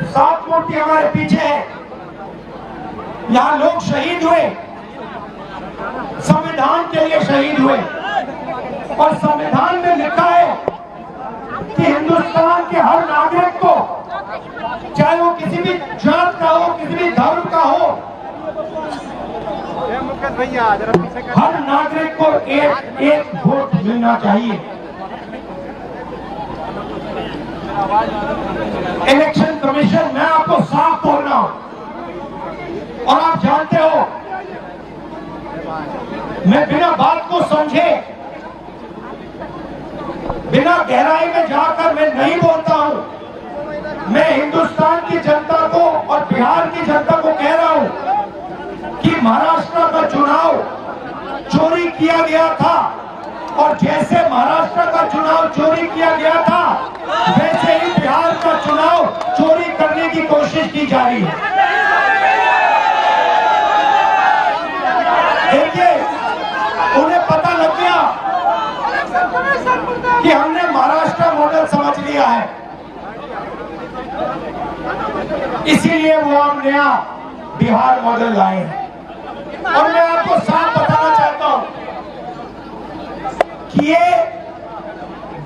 सात मूर्ति हमारे पीछे है यहाँ लोग शहीद हुए संविधान के लिए शहीद हुए और संविधान में लिखा है कि हिंदुस्तान के हर नागरिक को चाहे वो किसी भी जात का हो किसी भी धर्म का हो हर नागरिक को एक एक वोट मिलना चाहिए इलेक्शन कमीशन मैं आपको साफ़ बोल रहा हूँ। और आप जानते हो, मैं बिना बात को समझे, बिना गहराई में जाकर मैं नहीं बोलता हूँ। मैं हिंदुस्तान की जनता को और बिहार की जनता को कह रहा हूँ कि महाराष्ट्र का चुनाव चोरी किया गया था। और जैसे महाराष्ट्र का चुनाव चोरी किया गया था, वैसे ही बिहार का चुनाव चोरी करने की कोशिश की जा रही है। देखिए, उन्हें पता लग गया कि हमने महाराष्ट्र मॉडल समझ लिया है। इसीलिए वो हम नया बिहार मॉडल लाए हैं। और मैं आपको साफ़ कि ये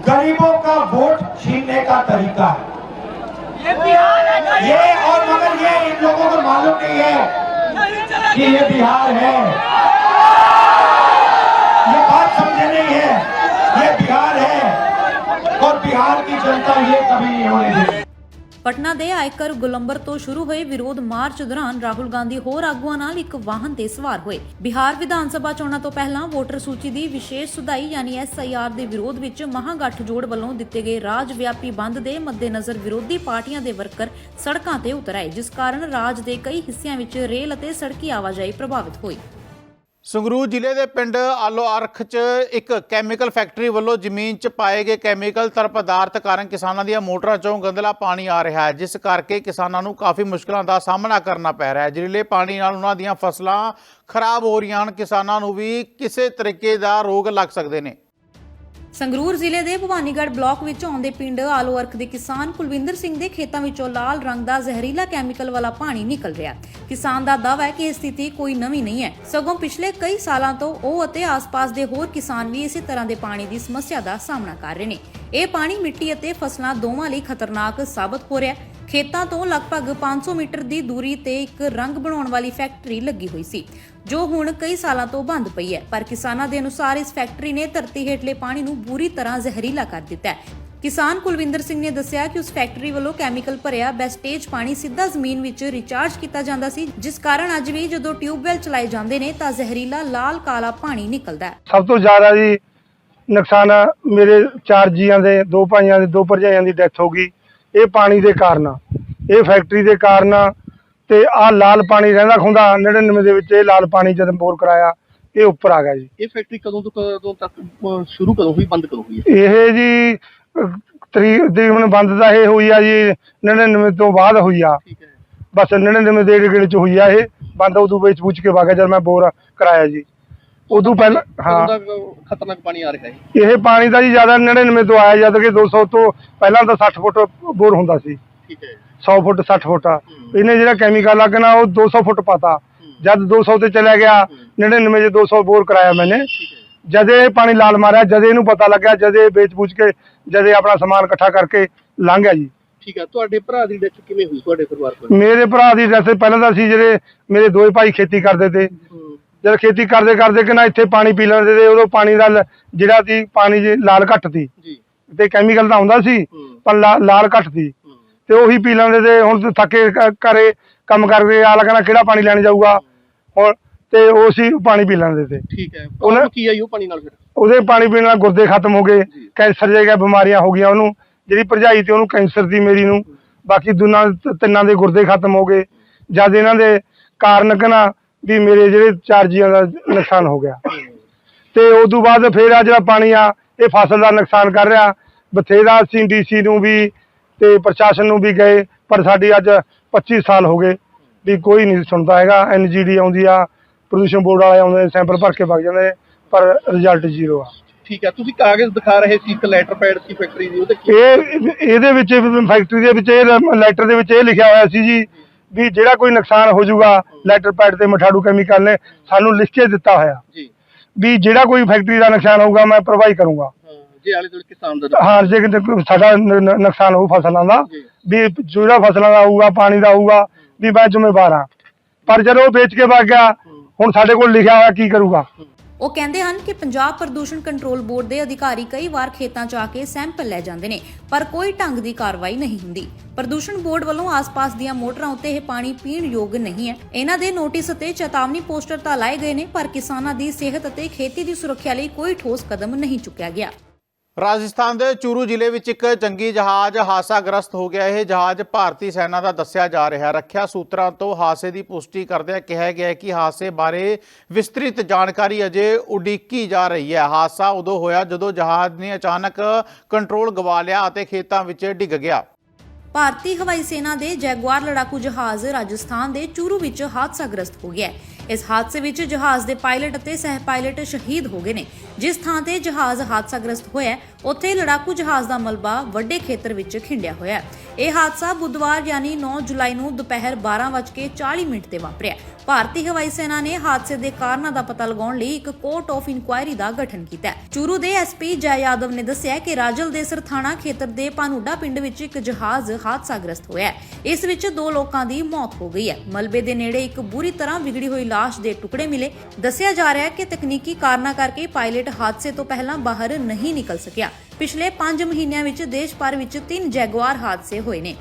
गरीबों का वोट छीनने का तरीका है। ये और मगर ये इन लोगों को मालूम नहीं है कि ये बिहार है। ये बात समझे नहीं है ये बिहार है और बिहार की जनता ये कभी नहीं होने देगी। ਪਟਨਾ ਦੇ ਆਇਕਰ ਗੁਲੰਬਰ ਤੋਂ ਸ਼ੁਰੂ ਹੋਏ ਵਿਰੋਧ ਮਾਰਚ ਦੌਰਾਨ ਰਾਹੁਲ ਗਾਂਧੀ ਹੋਰ ਆਗੂਆਂ ਨਾਲ ਇੱਕ ਵਾਹਨ ਤੇ ਸਵਾਰ ਹੋਏ। ਬਿਹਾਰ ਵਿਧਾਨ ਸਭਾ ਚੋਣਾਂ ਤੋਂ ਪਹਿਲਾਂ ਵੋਟਰ ਸੂਚੀ ਦੀ ਵਿਸ਼ੇਸ਼ ਸੁਧਾਈ ਯਾਨੀ ਐਸਆਈਆਰ ਦੇ ਵਿਰੋਧ ਵਿੱਚ ਮਹਾਗਠਜੋੜ ਵੱਲੋਂ ਦਿੱਤੇ ਗਏ ਰਾਜ ਵਿਆਪੀ ਬੰਦ ਦੇ ਮੱਦੇਨਜ਼ਰ ਵਿਰੋਧੀ ਪਾਰਟੀਆਂ ਦੇ ਵਰਕਰ ਸੜਕਾਂ ਤੇ ਉਤਰ ਆਏ, ਜਿਸ ਕਾਰਨ ਰਾਜ ਦੇ ਕਈ ਹਿੱਸਿਆਂ ਵਿੱਚ ਰੇਲ ਅਤੇ ਸੜਕੀ ਆਵਾਜਾਈ ਪ੍ਰਭਾਵਿਤ ਹੋਈ। ਸੰਗਰੂਰ ਜ਼ਿਲ੍ਹੇ ਦੇ ਪਿੰਡ ਆਲੋ ਅਰਖ 'ਚ ਇੱਕ ਕੈਮੀਕਲ ਫੈਕਟਰੀ ਵੱਲੋਂ ਜ਼ਮੀਨ 'ਚ ਪਾਏ ਗਏ ਕੈਮੀਕਲ ਤਰ ਪਦਾਰਥ ਕਾਰਨ ਕਿਸਾਨਾਂ ਦੀਆਂ ਮੋਟਰਾਂ 'ਚੋਂ ਗੰਦਲਾ ਪਾਣੀ ਆ ਰਿਹਾ ਹੈ, ਜਿਸ ਕਰਕੇ ਕਿਸਾਨਾਂ ਨੂੰ ਕਾਫੀ ਮੁਸ਼ਕਲਾਂ ਦਾ ਸਾਹਮਣਾ ਕਰਨਾ ਪੈ ਰਿਹਾ ਹੈ। ਜ਼ਹਿਰੀਲੇ ਪਾਣੀ ਨਾਲ ਉਹਨਾਂ ਦੀਆਂ ਫਸਲਾਂ ਖਰਾਬ ਹੋ ਰਹੀਆਂ ਹਨ। ਕਿਸਾਨਾਂ ਨੂੰ ਵੀ ਕਿਸੇ ਤਰੀਕੇ ਦਾ ਰੋਗ ਲੱਗ ਸਕਦੇ ਨੇ। ਸੰਗਰੂਰ ਜ਼ਿਲ੍ਹੇ ਦੇ ਭਵਾਨੀਗੜ੍ਹ ਬਲਾਕ ਵਿੱਚ ਆਉਂਦੇ ਪਿੰਡ ਆਲੋਅਰਕ ਦੇ ਕਿਸਾਨ ਕੁਲਵਿੰਦਰ ਸਿੰਘ ਦੇ ਖੇਤਾਂ ਵਿੱਚੋਂ ਲਾਲ ਰੰਗ ਦਾ ਜ਼ਹਿਰੀਲਾ ਕੈਮੀਕਲ ਵਾਲਾ ਪਾਣੀ ਨਿਕਲ ਰਿਹਾ ਕਿਸਾਨ ਦਾ ਦਾਅਵਾ ਹੈ ਕਿ ਇਹ ਸਥਿਤੀ ਕੋਈ ਨਵੀਂ ਨਹੀਂ ਹੈ। ਸਗੋਂ ਪਿਛਲੇ ਕਈ ਸਾਲਾਂ ਤੋਂ ਉਹ ਅਤੇ ਆਸ-ਪਾਸ ਦੇ ਹੋਰ ਕਿਸਾਨ ਵੀ ਇਸੇ ਤਰ੍ਹਾਂ ਦੇ ਪਾਣੀ ਦੀ ਸਮੱਸਿਆ ਦਾ ਸਾਹਮਣਾ ਕਰ ਰਹੇ ਨੇ। ਇਹ ਪਾਣੀ ਮਿੱਟੀ ਅਤੇ ਫਸਲਾਂ ਦੋਵਾਂ ਲਈ ਖਤਰਨਾਕ ਸਾਬਤ ਹੋ ਰਿਹਾ ਹੈ। ਖੇਤਾਂ ਤੋਂ ਲਗਭਗ 500 ਮੀਟਰ ਦੀ ਦੂਰੀ ਤੇ ਇੱਕ ਰੰਗ ਬਣਾਉਣ ਵਾਲੀ ਫੈਕਟਰੀ ਲੱਗੀ ਹੋਈ ਸੀ, ਜੋ ਹੁਣ ਕਈ ਸਾਲਾਂ ਤੋਂ ਬੰਦ ਪਈ ਹੈ। ਪਰ ਕਿਸਾਨਾਂ ਦੇ ਅਨੁਸਾਰ ਇਸ ਫੈਕਟਰੀ ਨੇ ਧਰਤੀ ਹੇਠਲੇ ਪਾਣੀ ਨੂੰ ਬੁਰੀ ਤਰ੍ਹਾਂ ਜ਼ਹਿਰੀਲਾ ਕਰ ਦਿੱਤਾ ਹੈ। ਕਿਸਾਨ ਕੁਲਵਿੰਦਰ ਸਿੰਘ ਨੇ ਦੱਸਿਆ ਕਿ ਉਸ ਫੈਕਟਰੀ ਵੱਲੋਂ ਕੈਮੀਕਲ ਭਰਿਆ ਬੈਸਟੇਜ ਪਾਣੀ ਸਿੱਧਾ ਜ਼ਮੀਨ ਵਿੱਚ ਰਿਚਾਰਜ ਕੀਤਾ ਜਾਂਦਾ ਸੀ, ਜਿਸ ਕਾਰਨ ਅੱਜ ਵੀ ਜਦੋਂ ਟਿਊਬਵੈਲ ਚਲਾਏ ਜਾਂਦੇ ਨੇ ਤਾਂ ਜ਼ਹਿਰੀਲਾ ਲਾਲ ਕਾਲਾ ਪਾਣੀ ਨਿਕਲਦਾ ਹੈ। ਸਭ ਤੋਂ ਜ਼ਿਆਦਾ ਜੀ ਨੁਕਸਾਨ ਮੇਰੇ ਚਾਰ ਜੀਆਂ ਦੇ, ਦੋ ਭਾਈਆਂ ਦੇ, ਦੋ ਭਰਜਾਈਆਂ ਦੀ ਡੈਥ ਹੋ ਗਈ। ਇਹ ਪਾਣੀ ਦੇ ਕਾਰਨ। ਇਹ ਫੈਕਟਰੀ ਦੇ ਕਾਰਨ ਤੇ ਆ ਲਾਲ ਪਾਣੀ ਰਹਿੰਦਾ ਖੁੰਦਾ 99 ਦੇ ਵਿੱਚ ਇਹ ਲਾਲ ਪਾਣੀ ਜਦੋਂ ਬੋਰ ਕਰਾਇਆ ਇਹ ਉੱਪਰ ਆ ਗਿਆ ਜੀ। ਇਹ ਫੈਕਟਰੀ ਕਦੋਂ ਤੋਂ ਕਦੋਂ ਤੱਕ ਅਹ, ਸ਼ੁਰੂ ਕਦੋਂ ਹੋਈ ਬੰਦ ਕਦੋਂ ਹੋਈ ਇਹ ਜੀ ਅਹ, ਤਰੀਕ ਦੀ ਹੁਣ ਬੰਦ ਦਾ ਇਹ ਹੋਈ ਆ ਜੀ 99 ਤੋਂ ਬਾਅਦ ਹੋਈ ਆ। ਠੀਕ ਹੈ। ਬਸ 99 ਦੇ ਗੇੜ ਚ ਹੋਈ ਆ ਇਹ ਬੰਦ ਉਦੋਂ ਵਿੱਚ ਪੁੱਛ ਕੇ ਵਾਗਾ ਜਦ ਮੈਂ ਬੋਰ ਕਰਾਇਆ ਜੀ। ਉਦੋਂ ਪਹਿਲਾਂ ਹਾਂ। ਖਤਰਨਾਕ ਪਾਣੀ ਆ ਰਿਹਾ ਹੈ ਇਹ ਪਾਣੀ ਦਾ ਜੀ ਜ਼ਿਆਦਾ 99 ਤੋਂ ਆਇਆ ਜਦ ਕਿ 200 ਤੋਂ ਪਹਿਲਾਂ ਤਾਂ 60 ਫੁੱਟ ਬੋਰ ਹੁੰਦਾ ਸੀ। ਠੀਕ ਹੈ 100 ਫੁੱਟ 60 ਫੁੱਟ। ਆ ਇਹਨੇ ਜਿਹੜਾ ਕੈਮੀਕਲ ਲੱਗਣਾ ਉਹ 200 ਫੁੱਟ ਪਾਤਾ। ਜਦ 200 ਤੇ ਚਲਾ ਗਿਆ 99 ਚ 200 ਬੋਰ ਕਰਾਇਆ ਮੈਨੇ। ਜਦ ਇਹ ਪਾਣੀ ਲਾਲ ਮਾਰਿਆ ਜਦ ਇਹਨੂੰ ਪਤਾ ਲੱਗਿਆ ਜਦ ਇਹ ਵੇਚ ਬੁੱਝ ਕੇ ਜਦ ਇਹ ਆਪਣਾ ਸਮਾਨ ਇਕੱਠਾ ਕਰਕੇ ਲੰਘ ਗਿਆ ਜੀ। ਠੀਕ ਹੈ ਤੁਹਾਡੇ ਭਰਾ ਦੀ ਡੈਥ ਕਿਵੇਂ ਹੋਈ? ਤੁਹਾਡੇ ਪਰਿਵਾਰ ਕੋਲ? ਮੇਰੇ ਭਰਾ ਦੀ ਜੈਸੇ ਪਹਿਲਾਂ ਤਾਂ ਸੀ ਜਿਹੜੇ ਮੇਰੇ ਦੋਏ ਭਾਈ ਖੇਤੀ ਕਰਦੇ ਤੇ। ਜਦ ਖੇਤੀ ਕਰਦੇ ਕਰਦੇ ਕਿ ਨਾ ਇੱਥੇ ਪਾਣੀ ਪੀ ਲੈਂਦੇ ਤੇ ਉਦੋਂ ਪਾਣੀ ਦਾ ਜਿਹੜਾ ਸੀ ਪਾਣੀ ਜੀ ਲਾਲ ਘੱਟ ਸੀ। ਜੀ। ਤੇ ਕੈਮੀਕਲ ਤਾਂ ਆਉਂਦਾ ਸੀ। ਪਰ ਲਾਲ ਘੱਟ ਸੀ। ਤੇ ਉਹੀ ਪੀ ਲੈਂਦੇ ਤੇ ਹੁਣ ਥੱਕੇ ਕ- ਘਰੇ ਕੰਮ ਕਰਕੇ ਆ ਲੱਗਣਾ ਕਿਹੜਾ ਪਾਣੀ ਲੈਣ ਜਾਊਗਾ। ਹੁਣ ਤੇ ਉਹ ਸੀ ਪਾਣੀ ਪੀ ਲੈਂਦੇ ਤੇ। ਠੀਕ ਹੈ। ਉਹਨਾਂ- ਕੀ ਆਈ ਉਹ ਪਾਣੀ ਨਾਲ ਫਿਰ? ਉਹਦੇ ਪਾਣੀ ਪੀਣ ਨਾਲ ਗੁਰਦੇ ਖਤਮ ਹੋ ਗਏ ਕੈਂਸਰ ਜਿਹੀਆਂ ਬਿਮਾਰੀਆਂ ਹੋ ਗਈਆਂ ਉਹਨੂੰ। ਜਿਹੜੀ ਭਰਜਾਈ ਤੇ ਉਹਨੂੰ ਕੈਂਸਰ ਦੀ ਮੇਰੀ ਨੂੰ। ਬਾਕੀ ਦੋਨਾਂ ਤਿੰਨਾਂ ਦੇ ਗੁਰਦੇ ਖਤਮ ਹੋ ਗਏ। ਜਦ ਇਹਨਾਂ ਦੇ ਕਾਰਨ ਕਨਾ ਵੀ ਮੇਰੇ ਜਿਹੜੇ ਚਾਰ ਜੀਆਂ ਦਾ ਨੁਕਸਾਨ ਹੋ ਗਿਆ। ਤੇ ਉਸ ਤੋਂ ਬਾਅਦ ਫਿਰ ਆ ਜਿਹੜਾ ਪਾਣੀ ਆ ਇਹ ਫਸਲ ਦਾ ਨੁਕਸਾਨ ਕਰ ਰਿਹਾ। ਬਥੇਰਾ ਅਸੀਂ ਡੀਸੀ ਨੂੰ ਵੀ ਤੇ ਪ੍ਰਸ਼ਾਸਨ ਨੂੰ ਵੀ ਗਏ ਪਰ ਸਾਡੀ ਅੱਜ 25 ਸਾਲ ਹੋ ਗਏ ਵੀ ਕੋਈ ਨਹੀਂ ਸੁਣਦਾ ਹੈਗਾ। ਐਨਜੀਡੀ ਆਉਂਦੀ ਆ ਪ੍ਰਦੂਸ਼ਣ ਬੋਰਡ ਵਾਲੇ ਆਉਂਦੇ ਸੈਂਪਲ ਭਰ ਕੇ ਵਗ ਜਾਂਦੇ ਪਰ ਰਿਜ਼ਲਟ ਜ਼ੀਰੋ ਆ। ਠੀਕ ਹੈ ਤੁਸੀਂ ਕਾਗਜ਼ ਦਿਖਾ ਰਹੇ ਸੀ ਇੱਕ ਲੈਟਰ ਪੈਡ ਸੀ ਫੈਕਟਰੀ ਦੀ ਉਹਦੇ ਇਹ ਇਹਦੇ ਵਿੱਚ ਫੈਕਟਰੀ ਦੇ ਵਿੱਚ ਇਹ ਲੈਟਰ ਦੇ ਵਿੱਚ ਇਹ ਲਿਖਿਆ ਹੋਇਆ ਸੀ ਜੀ ਵੀ ਜਿਹੜਾ ਕੋਈ ਨੁਕਸਾਨ ਹੋ ਜਾਊਗਾ ਲੈਟਰ ਪੈਡ ਤੇ ਮਠਾੜੂ ਕੈਮੀਕਲ ਨੇ ਸਾਨੂੰ ਲਿਖ ਕੇ ਦਿੱਤਾ ਹੋਇਆ। ਜੀ। ਵੀ ਜਿਹੜਾ ਕੋਈ ਫੈਕਟਰੀ ਦਾ ਨੁਕਸਾਨ ਹੋਊਗਾ ਮੈਂ ਭਰਵਾਈ ਕਰੂੰਗਾ। ਹਾਂ ਜੇ ਕਿਸਾਨ ਦਾ ਹਾਂ ਜੇ ਸਾਡਾ ਨੁਕਸਾਨ ਹੋਊ ਫਸਲਾਂ ਦਾ। ਵੀ ਜਿਹੜਾ ਫਸਲਾਂ ਦਾ ਹੋਊਗਾ ਪਾਣੀ ਦਾ ਹੋਊਗਾ ਵੀ ਮੈਂ ਜ਼ਿੰਮੇਵਾਰ ਹਾਂ। ਪਰ ਜਦੋਂ ਵੇਚ ਕੇ ਵਗ ਗਿਆ ਹੁਣ ਸਾਡੇ ਕੋਲ ਲਿਖਿਆ ਹੋਇਆ ਕੀ ਕਰੂਗਾ? ਉਹ ਕਹਿੰਦੇ ਹਨ ਕਿ ਪੰਜਾਬ ਪ੍ਰਦੂਸ਼ਣ ਕੰਟਰੋਲ ਬੋਰਡ ਦੇ ਅਧਿਕਾਰੀ ਕਈ ਵਾਰ ਖੇਤਾਂ 'ਚ ਆ ਕੇ ਸੈਂਪਲ ਲੈ ਜਾਂਦੇ ਨੇ, ਪਰ ਕੋਈ ਢੰਗ ਦੀ ਕਾਰਵਾਈ ਨਹੀਂ ਹੁੰਦੀ। ਪ੍ਰਦੂਸ਼ਣ ਬੋਰਡ ਵੱਲੋਂ ਆਸ-ਪਾਸ ਦੀਆਂ ਮੋਟਰਾਂ ਉੱਤੇ ਇਹ ਪਾਣੀ ਪੀਣ ਯੋਗ ਨਹੀਂ ਹੈ। ਇਹਨਾਂ ਦੇ ਨੋਟਿਸ ਅਤੇ ਚੇਤਾਵਨੀ ਪੋਸਟਰ ਤਾਂ ਲਾਏ ਗਏ ਨੇ, ਪਰ ਕਿਸਾਨਾਂ ਦੀ ਸਿਹਤ ਅਤੇ ਖੇਤੀ ਦੀ ਸੁਰੱਖਿਆ ਲਈ ਕੋਈ ਠੋਸ ਕਦਮ ਨਹੀਂ ਚੁੱਕਿਆ ਗਿਆ। ਰਾਜਸਥਾਨ ਦੇ ਚੂਰੂ ਜ਼ਿਲ੍ਹੇ ਵਿੱਚ ਇੱਕ ਜੰਗੀ ਜਹਾਜ਼ ਹਾਦਸਾਗ੍ਰਸਤ ਹੋ ਗਿਆ। ਇਹ ਜਹਾਜ਼ ਭਾਰਤੀ ਸੈਨਾ ਦਾ ਦੱਸਿਆ ਜਾ ਰਿਹਾ। ਰੱਖਿਆ ਸੂਤਰਾਂ ਤੋਂ ਹਾਦਸੇ ਦੀ ਪੁਸ਼ਟੀ ਕਰਦਿਆਂ ਕਿਹਾ ਗਿਆ ਕਿ ਹਾਦਸੇ ਬਾਰੇ ਵਿਸਤ੍ਰਿਤ ਜਾਣਕਾਰੀ ਅਜੇ ਉਡੀਕੀ ਜਾ ਰਹੀ ਹੈ। ਹਾਦਸਾ ਉਦੋਂ ਹੋਇਆ ਜਦੋਂ ਜਹਾਜ਼ ਨੇ ਅਚਾਨਕ ਕੰਟਰੋਲ ਗਵਾ ਲਿਆ ਅਤੇ ਖੇਤਾਂ ਵਿੱਚ ਡਿੱਗ ਗਿਆ। ਭਾਰਤੀ ਹਵਾਈ ਸੈਨਾ ਦੇ ਜੈਗੁਆਰ ਲੜਾਕੂ ਜਹਾਜ਼ ਰਾਜਸਥਾਨ ਦੇ ਚੂਰੂ ਵਿੱਚ ਹਾਦਸਾਗ੍ਰਸਤ ਹੋ ਗਿਆ ਹੈ। ਇਸ ਹਾਦਸੇ ਵਿੱਚ ਜਹਾਜ਼ ਦੇ ਪਾਇਲਟ ਅਤੇ ਸਹਿ ਪਾਇਲਟ ਸ਼ਹੀਦ ਹੋ ਗਏ ਨੇ। ਜਿਸ ਥਾਂ ਤੇ ਜਹਾਜ਼ ਹਾਦਸਾਗ੍ਰਸਤ ਹੋਇਆ ਉੱਥੇ ਲੜਾਕੂ ਜਹਾਜ਼ ਦਾ ਮਲਬਾ ਵੱਡੇ ਖੇਤਰ ਵਿੱਚ ਖਿੰਡਿਆ ਹੋਇਆ ਹੈ। ਇਹ ਹਾਦਸਾ ਬੁੱਧਵਾਰ ਯਾਨੀ 9 ਜੁਲਾਈ ਨੂੰ ਦੁਪਹਿਰ 12:40 ਮਿੰਟ ਤੇ ਵਾਪਰਿਆ। ਭਾਰਤੀ ਹਵਾਈ ਸੈਨਾ ਨੇ ਹਾਦਸੇ ਦੇ ਕਾਰਨਾਂ ਦਾ ਪਤਾ ਲਗਾਉਣ ਲਈ ਇੱਕ ਕੋਰਟ ਆਫ ਇਨਕੁਆਇਰੀ ਦਾ ਗਠਨ ਕੀਤਾ ਹੈ। ਚੂਰੂ ਦੇ ਐਸਪੀ ਜੈ ਯਾਦਵ ਨੇ ਦੱਸਿਆ ਕਿ ਰਾਜਲ ਦੇ ਸਰਥਾਣਾ ਖੇਤਰ ਦੇ ਪਾਨੂਡਾ ਪਿੰਡ ਵਿੱਚ ਇੱਕ ਜਹਾਜ਼ ਹਾਦਸਾਗ੍ਰਸਤ ਹੋਇਆ ਹੈ। ਇਸ ਵਿੱਚ ਦੋ ਲੋਕਾਂ ਦੀ ਮੌਤ ਹੋ ਗਈ ਹੈ। ਮਲਬੇ ਦੇ ਨੇੜੇ ਇੱਕ ਬੁਰੀ ਤਰ੍ਹਾਂ ਵਿਗੜੀ ਹੋਈ ਲਾਸ਼ ਦੇ ਟੁਕੜੇ ਮਿਲੇ। ਦੱਸਿਆ ਜਾ ਰਿਹਾ ਹੈ ਕਿ ਤਕਨੀਕੀ ਕਾਰਨਾਂ ਕਰਕੇ ਪਾਇਲਟ ਹਾਦਸੇ ਤੋਂ ਪਹਿਲਾਂ ਬਾਹਰ ਨਹੀਂ ਨਿਕਲ ਸਕਿਆ। ਪਿਛਲੇ 5 ਮਹੀਨਿਆਂ ਵਿੱਚ ਦੇਸ਼ ਭਰ ਵਿੱਚ ਤਿੰਨ ਜੈਗੁਆਰ ਹਾਦਸੇ ਹੋਏ ਨੇ।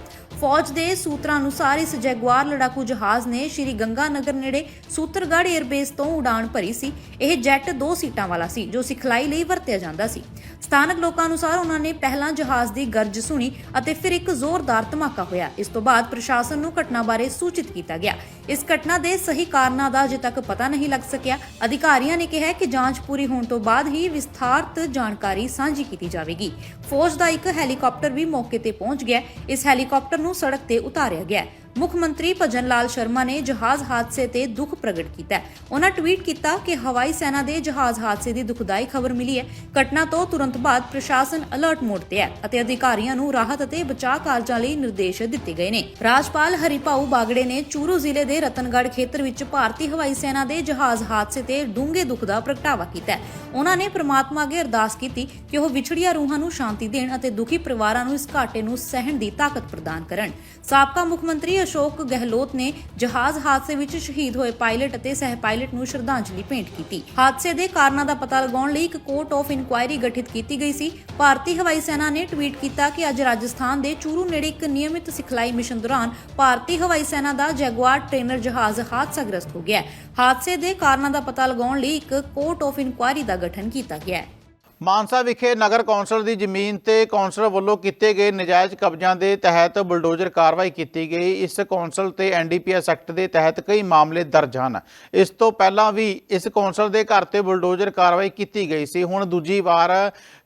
ਫੌਜ ਦੇ ਸੂਤਰਾਂ ਅਨੁਸਾਰ ਇਸ ਜੈਗੁਆਰ ਲੜਾਕੂ ਜਹਾਜ਼ ਨੇ ਸ਼੍ਰੀ ਗੰਗਾ ਨਗਰ ਨੇੜੇ ਸੂਤਰਗੜ੍ਹ 에ਅਰਬੇਸ ਤੋਂ ਉਡਾਣ ਭਰੀ ਸੀ। ਇਹ ਜੈੱਟ ਦੋ ਸੀਟਾਂ ਵਾਲਾ ਸੀ, ਜੋ ਸਿਖਲਾਈ ਲਈ ਵਰਤਿਆ ਜਾਂਦਾ ਸੀ। ਸਥਾਨਕ ਲੋਕਾਂ ਅਨੁਸਾਰ ਉਹਨਾਂ ਨੇ ਪਹਿਲਾਂ ਜਹਾਜ਼ ਦੀ ਗਰਜ ਸੁਣੀ ਅਤੇ ਫਿਰ ਇੱਕ ਜ਼ੋਰਦਾਰ ਧਮਾਕਾ ਹੋਇਆ। ਇਸ ਤੋਂ ਬਾਅਦ ਪ੍ਰਸ਼ਾਸਨ ਨੂੰ ਘਟਨਾ ਬਾਰੇ ਸੂਚਿਤ ਕੀਤਾ ਗਿਆ। ਇਸ ਘਟਨਾ ਦੇ ਸਹੀ ਕਾਰਨਾਂ ਦਾ ਅਜੇ ਤੱਕ ਪਤਾ ਨਹੀਂ ਲੱਗ ਸਕਿਆ। ਅਧਿਕਾਰੀਆਂ ਨੇ ਕਿਹਾ ਕਿ ਜਾਂਚ ਪੂਰੀ ਹੋਣ ਤੋਂ ਬਾਅਦ ਹੀ ਵਿਸਥਾਰਤ ਜਾਣਕਾਰੀ ਸਾਂਝੀ ਕੀਤੀ ਜਾਵੇਗੀ। ਫੌਜ ਦਾ ਇੱਕ ਹੈਲੀਕਾਪਟਰ ਵੀ ਮੌਕੇ ਤੇ ਪਹੁੰਚ ਗਿਆ। ਇਸ ਹੈਲੀਕਾਪਟਰ ਨੂੰ ਸੜਕ ਤੇ ਉਤਾਰਿਆ ਗਿਆ। ਮੁੱਖ ਮੰਤਰੀ ਭਜਨ ਲਾਲ ਸ਼ਰਮਾ ਨੇ ਜਹਾਜ਼ ਹਾਦਸੇ ਤੇ ਦੁੱਖ ਪ੍ਰਗਟ ਕੀਤਾ ਹੈ। ਉਹਨਾਂ ਟਵੀਟ ਕੀਤਾ ਕਿ ਹਵਾਈ ਸੈਨਾ ਦੇ ਜਹਾਜ਼ ਹਾਦਸੇ ਦੀ ਦੁਖਦਾਈ ਖਬਰ ਮਿਲੀ ਹੈ। ਘਟਨਾ ਤੋਂ ਤੁਰੰਤ ਬਾਅਦ ਪ੍ਰਸ਼ਾਸਨ ਅਲਰਟ ਮੋਡ ਤੇ ਹੈ ਅਤੇ ਅਧਿਕਾਰੀਆਂ ਨੂੰ ਰਾਹਤ ਅਤੇ ਬਚਾਅ ਕਾਰਜਾਂ ਲਈ ਨਿਰਦੇਸ਼ ਦਿੱਤੇ ਗਏ ਨੇ। ਰਾਜਪਾਲ ਹਰੀਪਾਊ ਬਾਗੜੇ ਨੇ ਚੂਰੂ ਜ਼ਿਲ੍ਹੇ ਦੇ ਰਤਨਗੜ੍ਹ ਖੇਤਰ ਵਿੱਚ ਭਾਰਤੀ ਹਵਾਈ ਸੈਨਾ ਦੇ ਜਹਾਜ਼ ਹਾਦਸੇ ਤੇ ਡੂੰਘੇ ਦੁੱਖ ਦਾ ਪ੍ਰਗਟਾਵਾ ਕੀਤਾ ਹੈ। ਉਹਨਾਂ ਨੇ ਪ੍ਰਮਾਤਮਾ ਅੱਗੇ ਅਰਦਾਸ ਕੀਤੀ ਕਿ ਉਹ ਵਿਛੜੀਆਂ ਰੂਹਾਂ ਨੂੰ ਸ਼ਾਂਤੀ ਦੇਣ ਅਤੇ ਦੁਖੀ ਪਰਿਵਾਰਾਂ ਨੂੰ ਇਸ ਘਾਟੇ ਨੂੰ ਸਹਿਣ ਦੀ ਤਾਕਤ ਪ੍ਰਦਾਨ ਕਰਨ। ਸਾਬਕਾ ਮੁੱਖ ਮੰਤਰੀ ਅਸ਼ੋਕ ਗਹਿਲੋਤ ਨੇ ਜਹਾਜ਼ ਹਾਦਸੇ ਵਿੱਚ ਸ਼ਹੀਦ ਹੋਏ ਪਾਇਲਟ ਅਤੇ ਸਹਿ ਪਾਇਲਟ ਨੂੰ ਸ਼ਰਧਾਂਜਲੀ ਭੇਂਟ ਕੀਤੀ। ਹਾਦਸੇ ਦੇ ਕਾਰਨਾਂ ਦਾ ਪਤਾ ਲਗਾਉਣ ਲਈ ਇੱਕ ਕੋਰਟ ਆਫ ਇਨਕੁਆਇਰੀ ਗਠਿਤ ਕੀਤੀ ਗਈ ਸੀ। ਭਾਰਤੀ ਹਵਾਈ ਸੈਨਾ ਨੇ ਟਵੀਟ ਕੀਤਾ ਕਿ ਅੱਜ ਰਾਜਸਥਾਨ ਦੇ ਚੂਰੂ ਨੇੜੇ ਇੱਕ ਨਿਯਮਿਤ ਸਿਖਲਾਈ ਮਿਸ਼ਨ ਦੌਰਾਨ ਭਾਰਤੀ ਹਵਾਈ ਸੈਨਾ ਦਾ ਜੈਗੁਆਰ ਟ੍ਰੇਨਰ ਜਹਾਜ਼ ਹਾਦਸਾਗ੍ਰਸਤ ਹੋ ਗਿਆ ਹਾਦਸੇ ਦੇ ਕਾਰਨਾਂ ਦਾ ਪਤਾ ਲਗਾਉਣ ਲਈ ਇੱਕ ਕੋਰਟ ਆਫ ਇਨਕੁਆਇਰੀ ਦਾ ਗਠਨ ਕੀਤਾ ਗਿਆ ਹੈ। ਮਾਨਸਾ ਵਿਖੇ ਨਗਰ ਕੌਂਸਲ ਦੀ ਜ਼ਮੀਨ ਤੇ ਕੌਂਸਲ ਵੱਲੋਂ ਕੀਤੇ ਗਏ ਨਜਾਇਜ਼ ਕਬਜ਼ਿਆਂ ਦੇ ਤਹਿਤ ਬੁਲਡੋਜ਼ਰ ਕਾਰਵਾਈ ਕੀਤੀ ਗਈ। ਇਸ ਕੌਂਸਲ ਤੇ ਐਨਡੀਪੀਐਸ ਐਕਟ ਦੇ ਤਹਿਤ ਕਈ ਮਾਮਲੇ ਦਰਜ ਹਨ। ਇਸ ਤੋਂ ਪਹਿਲਾਂ ਵੀ ਇਸ ਕੌਂਸਲ ਦੇ ਘਰ ਤੇ ਬੁਲਡੋਜ਼ਰ ਕਾਰਵਾਈ ਕੀਤੀ ਗਈ ਸੀ। ਹੁਣ ਦੂਜੀ ਵਾਰ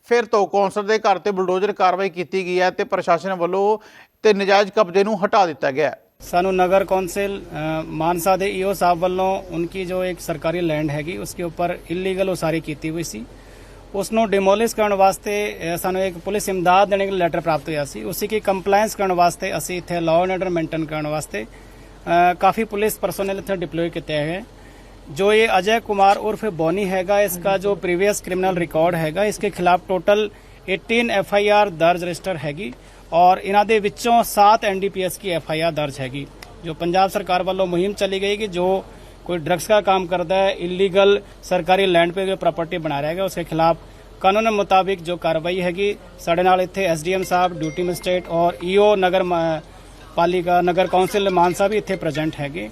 ਫਿਰ ਤੋਂ ਕੌਂਸਲ ਦੇ ਘਰ ਤੇ ਬੁਲਡੋਜ਼ਰ ਕਾਰਵਾਈ ਕੀਤੀ ਗਈ ਹੈ ਤੇ ਪ੍ਰਸ਼ਾਸਨ ਵੱਲੋਂ ਤੇ ਨਜਾਇਜ਼ ਕਬਜ਼ੇ ਨੂੰ ਹਟਾ ਦਿੱਤਾ ਗਿਆ ਹੈ। ਸਾਨੂੰ ਨਗਰ ਕੌਂਸਲ ਮਾਨਸਾ ਦੇ ਈਓ ਸਾਹਿਬ ਵੱਲੋਂ ਉਨਕੀ ਜੋ ਇੱਕ ਸਰਕਾਰੀ ਲੈਂਡ ਹੈਗੀ, ਉਸਕੇ ਉੱਪਰ ਇਲੀਗਲ ਉਸਾਰੀ ਕੀਤੀ ਹੋਈ ਸੀ। उसू डिमोलिश करने वास्ते सू एक पुलिस इमदाद देने के लिए लैटर प्राप्त हुआ उसी की कंपलायंस करने वास्ते असी इतने लॉ एंड ऑर्डर मेनटेन करने वास्ते काफ़ी पुलिस परसोनल इतने डिप्लॉय किए हुए हैं। जो ये अजय कुमार उर्फ़ बोनी हैगा, इसका जो प्रीवियस क्रिमिनल रिकॉर्ड हैगा, इसके खिलाफ total eighteen F I R दर्ज रजिस्टर हैगी और इन्हों सात एन डी पी एस की एफ़ आई आर दर्ज हैगी। जो पंजाब सरकार वालों मुहिम चली गई कि जो कोई ड्रग्स का काम करता है इलीगल सरकारी लैंड पे जो प्रॉपर्टी बना रहेगा उसके खिलाफ ਕਾਨੂੰਨ ਮੁਤਾਬਿਕ ਜੋ ਕਾਰਵਾਈ ਹੈਗੀ ਸਾਡੇ ਨਾਲ ਇੱਥੇ ਐਸਡੀਐਮ ਸਾਹਿਬ ਡਿਊਟੀ ਮੈਜਿਸਟ੍ਰੇਟ ਔਰ ਈਓ ਨਗਰ ਮ- ਪਾਲਿਕਾ ਨਗਰ ਕੌਂਸਲ ਮਾਨਸਾ ਵੀ ਇੱਥੇ ਪ੍ਰੈਜ਼ੈਂਟ ਹੈਗੇ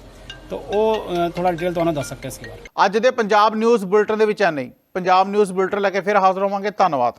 ਤਾਂ ਉਹ ਅ, ਥੋੜਾ ਡਿਟੇਲ ਤੁਹਾਨੂੰ ਦੱਸ ਸਕਦੇ ਇਸ ਬਾਰੇ ਅੱਜ ਦੇ ਪੰਜਾਬ ਨਿਊਜ਼ ਬੁਲਟਨ ਦੇ ਵਿੱਚ ਐ ਨਹੀਂ ਪੰਜਾਬ ਨਿਊਜ਼ ਬੁਲਟਨ ਲੈ ਕੇ ਫਿਰ ਹਾਜ਼ਰ ਹੋਵਾਂਗੇ ਧੰਨਵਾਦ